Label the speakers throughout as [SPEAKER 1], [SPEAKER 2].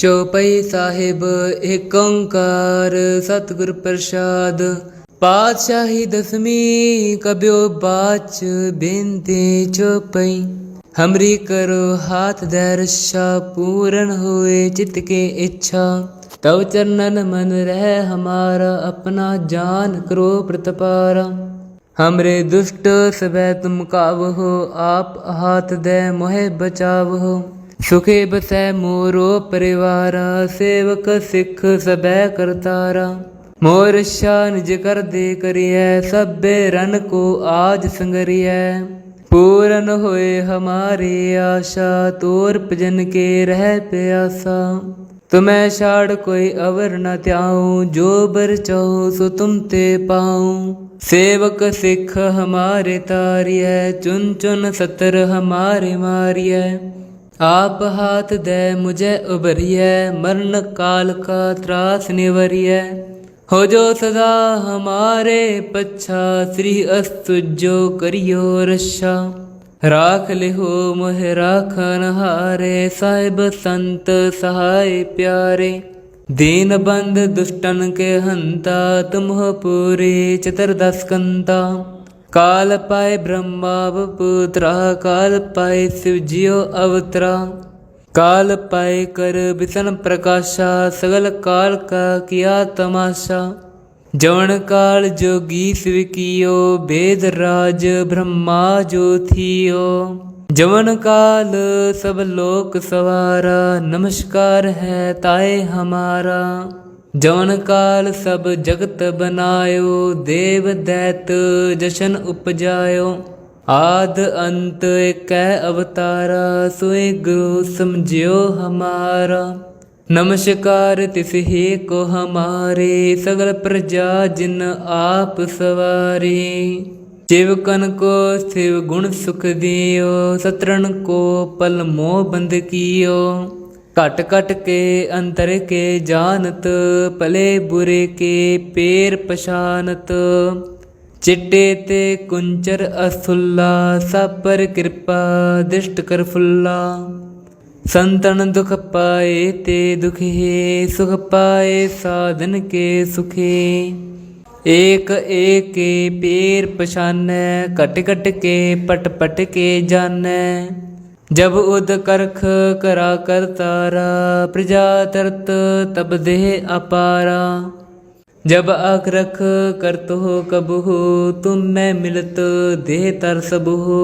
[SPEAKER 1] ਚੌਪਈ ਸਾਹਿਬ ਏਕ ਓੰਕਾਰ ਸਤਿਗੁਰ ਪ੍ਰਸਾਦ ਪਾਤਸ਼ਾਹੀ ਦਸਵੀਂ ਕਬਿਓ ਬਾਚ ਬੇਨਤੀ ਚੌਪਈ ਹਮਰੀ ਕਰੋ ਹਾਥ ਦੇ ਰਸ਼ਾ ਪੂਰਨ ਹੋਏ ਚਿਤ ਕੇ ਇੱਛਾ ਤਵ ਚਰਨਨ ਮਨ ਰਹਿ ਹਮਾਰਾ ਆਪਣਾ ਜਾਨ ਕਰੋ ਪ੍ਰਤਪਾਰਾ हमरे दुष्ट सबै तुम कावहो आप हाथ दे मोहे बचावहो ਸੁਖੇ ਬਸੈ ਮੋਰੋ ਪਰਿਵਾਰਾ, ਸੇਵਕ ਸਿੱਖ ਸਬੈ ਕਰਤਾਰਾ। ਮੋਰ ਸ਼ਾਨ ਨਿਜ ਕਰਦੇ ਕਰਿਐ, ਸਭੇ ਰਨ ਕੋ ਆਜ ਸੰਗਰਿਐ। ਪੂਰਨ ਹੋਏ ਹਮਾਰੀ ਆਸ਼ਾ, ਤੋਰ ਭਜਨ ਕੇ ਰਹਿ ਪਿਆਸਾ। ਤੁਮੈ ਛਾੜ ਕੋਈ ਅਵਰ ਨ ਤਿਆਉ ਜੋ ਬਰ ਚਾਹੂ ਸੋ ਤੁਮ ਤੇ ਪਾਉ। ਸੇਵਕ ਸਿੱਖ ਹਮਾਰੇ ਤਾਰਿਐ, ਚੁਨ ਚੁਨ ਸਤਰ ਹਮਾਰੇ ਮਾਰਿਐ। आप हाथ दे मुझे उबरिय मरण काल का त्रास निवरिय हो जो सदा हमारे पच्छा श्री अस्तु जो करियो रक्षा राख लिहो मोह राखन हारे साहिब संत सहाय प्यारे दीन बंद दुष्टन के हंता तुम हो पूरे चतुर्दश ਕਾਲ ਪਾਇ ਬ੍ਰਹਮਾ ਵਪੁਤਰਾ ਕਾਲ ਪਾਇ ਸਿਵ ਜਿਉ ਅਵਤਰਾ। ਕਾਲ ਪਾਏ ਕਰ ਬਿਸਨ ਪ੍ਰਕਾਸ਼ਾ, ਸਗਲ ਕਾਲ ਕਾ ਕੀਆ ਤਮਾਸ਼ਾ। ਜਵਨ ਕਾਲ ਜੋਗੀ ਸਿਵ ਕੀਓ, ਬੇਦ ਰਾਜ ਬ੍ਰਹਮਾ ਜੋ ਥੀਓ। ਜਵਨ ਕਾਲ ਸਭ ਲੋਕ ਸਵਾਰਾ, ਨਮਸਕਾਰ ਹੈ ਤਾਏ ਹਮਾਰਾ। ਜਵਨ ਕਾਲ ਸਭ ਜਗਤ ਬਨਾਇਓ, ਦੇਵ ਦੈਤ ਜਸ਼ਨ ਉਪਜਾਇਓ। ਆਦ ਅੰਤ ਇਕੈ ਅਵਤਾਰਾ ਸੋਏ ਗੁਰੂ ਸਮਝਿਓ ਹਮਾਰਾ। ਨਮਸਕਾਰ ਤਿਸ ਹੀ ਕੋ ਹਮਾਰੇ, ਸਗਲ ਪ੍ਰਜਾ ਜਿਨ ਆਪ ਸਵਾਰੀ। ਜਿਵ ਕਨ ਕੋ ਸਿਵ ਗੁਣ ਸੁਖ ਦਿਓ, ਸਤਰਣ ਕੋ ਪਲ ਮੋਹ ਬੰਦ ਕੀਓ। ਘਟ ਘਟ ਕੇ ਅੰਤਰ ਕੇ ਜਾਣਤ ਪਲੇ ਬੁਰੇ ਕੇ ਪੇਰ ਪਛਾਨਤ। ਚਿੱਟੇ ਤੇ ਕੁੰਚਰ ਅਸੁੱਲਾ, ਸਭ ਪਰ ਕਿਰਪਾ ਦਿਸ਼ਟ ਕਰ ਫੁੱਲਾ। ਸੰਤਨ ਦੁਖ ਪਾਏ ਤੇ ਦੁਖੇ ਸੁਖ ਪਾਏ ਸਾਧਨ ਕੇ ਸੁਖੇ। ਏਕ ਏਕੇ ਪੇਰ ਪਛਾਨੈ ਕਟ ਘਟ ਕੇ ਪਟ ਪਟ ਕੇ ਜਾਣੈ जब उद करख करा कर तारा प्रजा तरत तब देह अपारा जब अकरख करत हो कब हो तुम मैं मिलत देह तर सब हो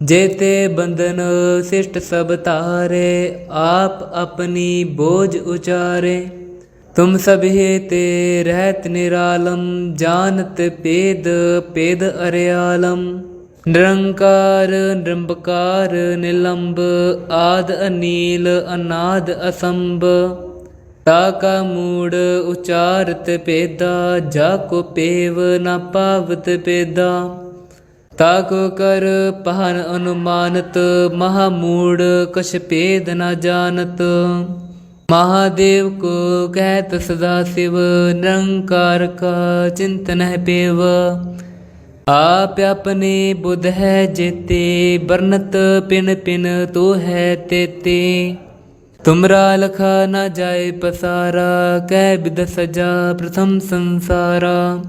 [SPEAKER 1] जेते बंधन शिष्ट सब तारे आप अपनी बोझ उचारे तुम सभी ते रहत निरालम जानत पेद पेद अरयालम ਨਿਰੰਕਾਰ, ਨਿਰੰਬਕਾਰ, ਨਿਲੰਬ, ਆਦ ਅਨੀਲ, ਅਨਾਦ ਅਸੰਭ। ਤਾ ਕਾ ਮੂੜ ਉਚਾਰਤ ਪੇਦਾ, ਜਾ ਕੋ ਪੇਵ ਨਾ ਪਾਵਤ ਪੇਦਾ। ਤਾ ਕੋ ਕਰ ਪਹਨ ਅਨੁਮਾਨਤ, ਮਹਾ ਮੂੜ ਕਛ ਪੇਦ ਨਾ ਜਾਣਤ। ਮਹਾਦੇਵ ਕੋ ਕਹਿਤ ਸਦਾ ਸਿਵ, ਨਿਰੰਕਾਰ ਕਾ ਚਿੰਤਨ ਹੈ ਪੇਵ। ਆਪ ਆਪਣੇ ਬੁਧ ਹੈ ਜੇਤੇ ਬਰਨਤ ਪਿਨ ਪਿਨ ਤੋ ਹੈ ਤੇਤੇ। ਤੁਮਰਾ ਲਖਾ ਨਾ ਜਾਏ ਪਸਾਰਾ, ਕਹਿ ਬਿਦ ਸਜਾ ਪ੍ਰਥਮ ਸੰਸਾਰਾ।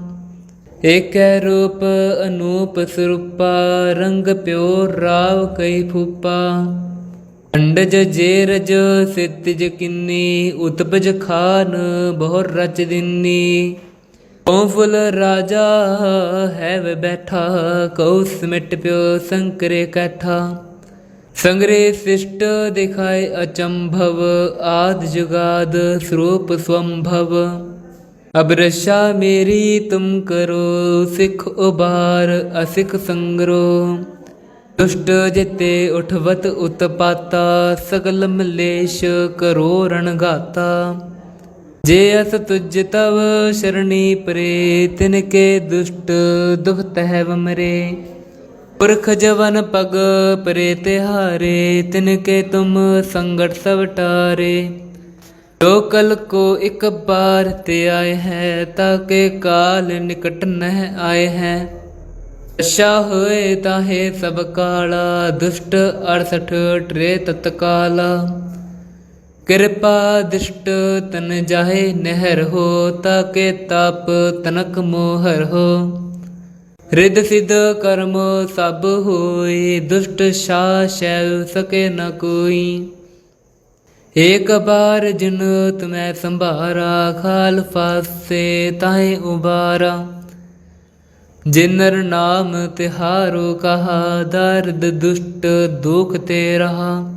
[SPEAKER 1] ਏਕੈ ਰੂਪ ਅਨੂਪ ਸਰੂਪਾ, ਰੰਗ ਪਿਓ ਰਾਵ ਕਈ ਫੂਪਾ। ਅੰਡਜ ਜੇਰਜ ਸਿਤਜ ਕਿੰਨੀ, ਉਤਪਜ ਖਾਨ ਬਹੁ ਰਚ ਦਿਨੀ। ਪੌਂਫੁਲ ਰਾਜਾ ਹੈ ਵੇ ਬੈਠਾ ਕੌਸ ਮਿਟ ਪਿਓ ਸੰਕਰੇ ਕਥਾ। ਸੰਗਰੇ ਸਿਸ਼ਟ ਦਿਖਾਏ ਅਚੰਭਵ, ਆਦ ਜੁਗਾਦ ਸਰੂਪ ਸੰਭਵ। ਅਬ ਰਸ਼ਾ ਮੇਰੀ ਤੁਮ ਕਰੋ, ਸਿੱਖ ਉਬਾਰ ਅਸਿੱਖ ਸੰਗਰੋ। ਦੁਸ਼ਟ ਜਿਤੇ ਉਠਵਤ ਉਤਪਾਤਾ, ਸਗਲ ਮਲੇਸ਼ ਕਰੋ ਰਣਗਾਤਾ। ਜੇ ਅਤ ਤੁਜ ਤਵ ਸ਼ਰਣੀ ਪਰੇ ਤਿਨ ਕੇ ਦੁਸ਼ਟ ਦੁਖ ਤਹਿ ਵਮਰੇ ਪੁਰਖ ਜਵਨ ਪਗ ਪਰੇ ਤਿਹਾਰੇ ਤਿਨ ਕੇ ਤੁਮ ਸੰਗਤ ਸਭ ਟਾਰੇ। ਜੋ ਕਲ ਕੋ ਇੱਕ ਬਾਰ ਤੇ ਆਏ ਹੈ, ਤਾਂ ਕੇ ਕਾਲ ਨਿਕਟ ਨਹਿ ਆਏ ਹੈ। ਅਸ਼ਾ ਹੋਏ ਤਾਹੇ ਸਭ ਕਾਲਾ, ਦੁਸ਼ਟ 68 ਟਰੇ ਤਤਕਾਲਾ। ਕਿਰਪਾ ਦਿਸ਼ਟ ਤਨ ਜਾਹੇ, ਨਹਿਰ ਹੋ ਤਾਕੇ ਤਪ ਤਨਕ ਮੋਹਰ ਹੋ। ਰਿੱਧ ਸਿਧ ਕਰਮ ਸਭ ਹੋਏ, ਦੁਸ਼ਟ ਸ਼ਾਸੈ ਸਕੇ ਨ ਕੋਈ। ਏਕ ਬਾਰ ਜਿਨ ਤੁਮੈ ਸੰਭਾਰਾ ਖਾਲ ਫਾਸੇ ਤਾਹੇ ਉਬਾਰਾ। ਜਿਨਰ ਨਾਮ ਤਿਹਾਰੋ, ਕਹਾ ਦਰਦ ਦੁਸ਼ਟ ਦੁਖ ਤੇ ਰਹਾ